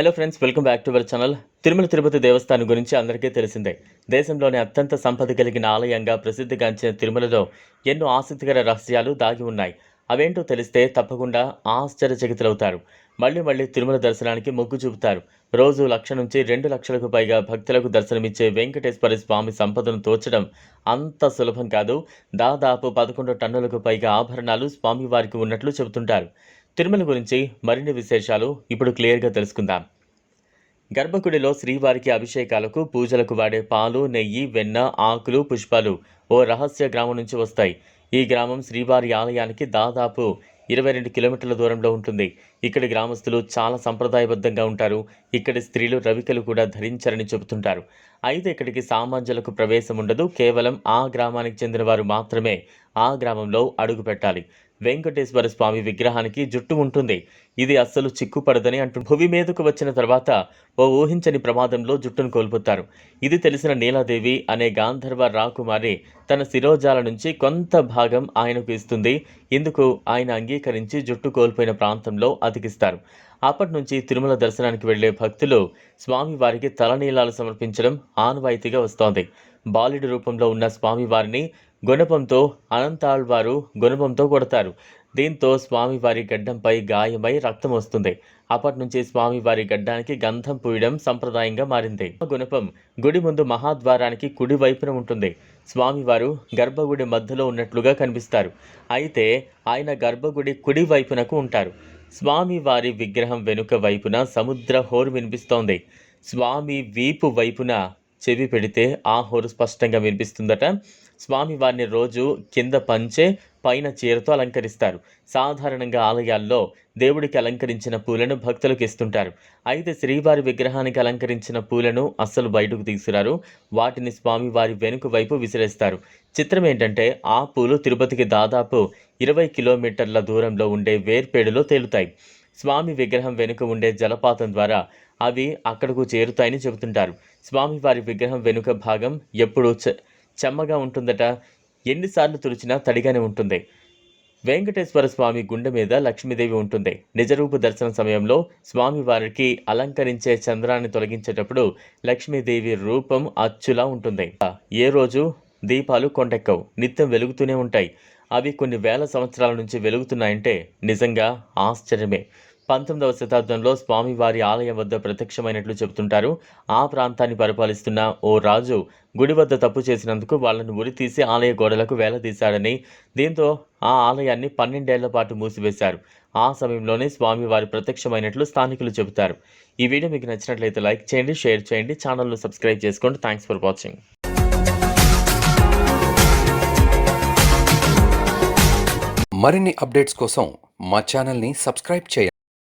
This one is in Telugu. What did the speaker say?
Hello friends welcome back to our channel Tirumala Tirupati దేవస్థానం గురించి అందరికీ తెలిసిందే. దేశంలోనే అత్యంత సంపద కలిగిన ఆలయంగా ప్రసిద్ధిగాంచిన తిరుమలలో ఎన్నో ఆసక్తికర రహస్యాలు దాగి ఉన్నాయి. అవేంటో తెలిస్తే తప్పకుండా ఆశ్చర్యచకితులవుతారు. మళ్ళీ మళ్ళీ తిరుమల దర్శనానికి మొగ్గు చూపుతారు. రోజు లక్ష నుంచి రెండు లక్షలకు పైగా భక్తులకు దర్శనమిచ్చే వెంకటేశ్వర స్వామి సంపదను తోచడం అంత సులభం కాదు. దాదాపు పదకొండు టన్నులకు పైగా ఆభరణాలు స్వామివారికి ఉన్నట్లు చెబుతుంటారు. తిరుమల గురించి మరిన్ని విశేషాలు ఇప్పుడు క్లియర్గా తెలుసుకుందాం. గర్భగుడిలో శ్రీవారికి అభిషేకాలకు పూజలకు వాడే పాలు నెయ్యి వెన్న ఆకులు పుష్పాలు ఓ రహస్య గ్రామం నుంచి వస్తాయి. ఈ గ్రామం శ్రీవారి ఆలయానికి దాదాపు ఇరవై రెండు కిలోమీటర్ల దూరంలో ఉంటుంది. ఇక్కడి గ్రామస్తులు చాలా సంప్రదాయబద్ధంగా ఉంటారు. ఇక్కడి స్త్రీలు రవికలు కూడా ధరించరని చెబుతుంటారు. అయితే ఇక్కడికి సామాన్యులకు ప్రవేశం ఉండదు. కేవలం ఆ గ్రామానికి చెందిన వారు మాత్రమే ఆ గ్రామంలో అడుగు పెట్టాలి. వెంకటేశ్వర స్వామి విగ్రహానికి జుట్టు ఉంటుంది. ఇది అస్సలు చిక్కుపడదని అంటూ భూమి మీదకు వచ్చిన తర్వాత ఓ ఊహించని ప్రమాదంలో జుట్టును కోల్పోతారు. ఇది తెలిసిన నీలాదేవి అనే గాంధర్వ రాకుమారి తన శిరోజాల నుంచి కొంత భాగం ఆయనకు ఇస్తుంది. ఇందుకు ఆయన అంగీకరించి జుట్టు కోల్పోయిన ప్రాంతంలో అతికిస్తారు. అప్పటి నుంచి తిరుమల దర్శనానికి వెళ్ళే భక్తులు స్వామివారికి తలనీలాలు సమర్పించడం ఆనవాయితీగా వస్తోంది. బాలుడి రూపంలో ఉన్న స్వామివారిని గుణపంతో అనంతాళ్వారు గుణపంతో కొడతారు. దీంతో స్వామివారి గడ్డంపై గాయమై రక్తం వస్తుంది. అప్పటి నుంచి స్వామివారి గడ్డానికి గంధం పూయడం సంప్రదాయంగా మారింది. గుణపం గుడి ముందు మహాద్వారానికి కుడి వైపున ఉంటుంది. స్వామివారు గర్భగుడి మధ్యలో ఉన్నట్లుగా కనిపిస్తారు. అయితే ఆయన గర్భగుడి కుడి వైపునకు ఉంటారు. స్వామివారి విగ్రహం వెనుక వైపున సముద్ర హోరు వినిపిస్తోంది. స్వామి వీపు వైపున చెవి పెడితే ఆ హోరు స్పష్టంగా వినిపిస్తుందట. స్వామివారిని రోజు కింద పంచే పైన చీరతో అలంకరిస్తారు. సాధారణంగా ఆలయాల్లో దేవుడికి అలంకరించిన పూలను భక్తులకు ఇస్తుంటారు. అయితే శ్రీవారి విగ్రహానికి అలంకరించిన పూలను అస్సలు బయటకు తీసుకురారు. వాటిని స్వామివారి వెనుక వైపు విసిరేస్తారు. చిత్రం ఏంటంటే ఆ పూలు తిరుపతికి దాదాపు ఇరవై కిలోమీటర్ల దూరంలో ఉండే వేర్పేడులో తేలుతాయి. స్వామి విగ్రహం వెనుక ఉండే జలపాతం ద్వారా అవి అక్కడకు చేరుతాయని చెబుతుంటారు. స్వామివారి విగ్రహం వెనుక భాగం ఎప్పుడూ చ చెమ్మగా ఉంటుందట. ఎన్నిసార్లు తుడిచినా తడిగానే ఉంటుంది. వెంకటేశ్వర స్వామి గుండె మీద లక్ష్మీదేవి ఉంటుంది. నిజరూపు దర్శన సమయంలో స్వామి వారికి అలంకరించే చంద్రాన్ని తొలగించేటప్పుడు లక్ష్మీదేవి రూపం అచ్చులా ఉంటుంది. ఏ రోజు దీపాలు కొండెక్కవు. నిత్యం వెలుగుతూనే ఉంటాయి. అవి కొన్ని వేల సంవత్సరాల నుంచి వెలుగుతున్నాయంటే నిజంగా ఆశ్చర్యమే. పంతొమ్మిదవ శతాబ్దంలో స్వామివారి ఆలయం వద్ద ప్రత్యక్షమైనట్లు చెబుతుంటారు. ఆ ప్రాంతాన్ని పరిపాలిస్తున్న ఓ రాజు గుడి వద్ద తప్పు చేసినందుకు వాళ్ళను ఉరి తీసి ఆలయ గోడలకు వేలదీశాడని దీంతో ఆ ఆలయాన్ని పన్నెండేళ్ళ పాటు మూసివేశారు. ఆ సమయంలోనే స్వామివారి ప్రత్యక్షమైనట్లు స్థానికులు చెబుతారు. ఈ వీడియో మీకు నచ్చినట్లయితే లైక్ చేయండి షేర్ చేయండి ఛానల్ను సబ్స్క్రైబ్ చేసుకోండి. Thanks for watching. మరిన్ని అప్డేట్స్ కోసం మా ఛానల్ని సబ్స్క్రైబ్ చేయండి.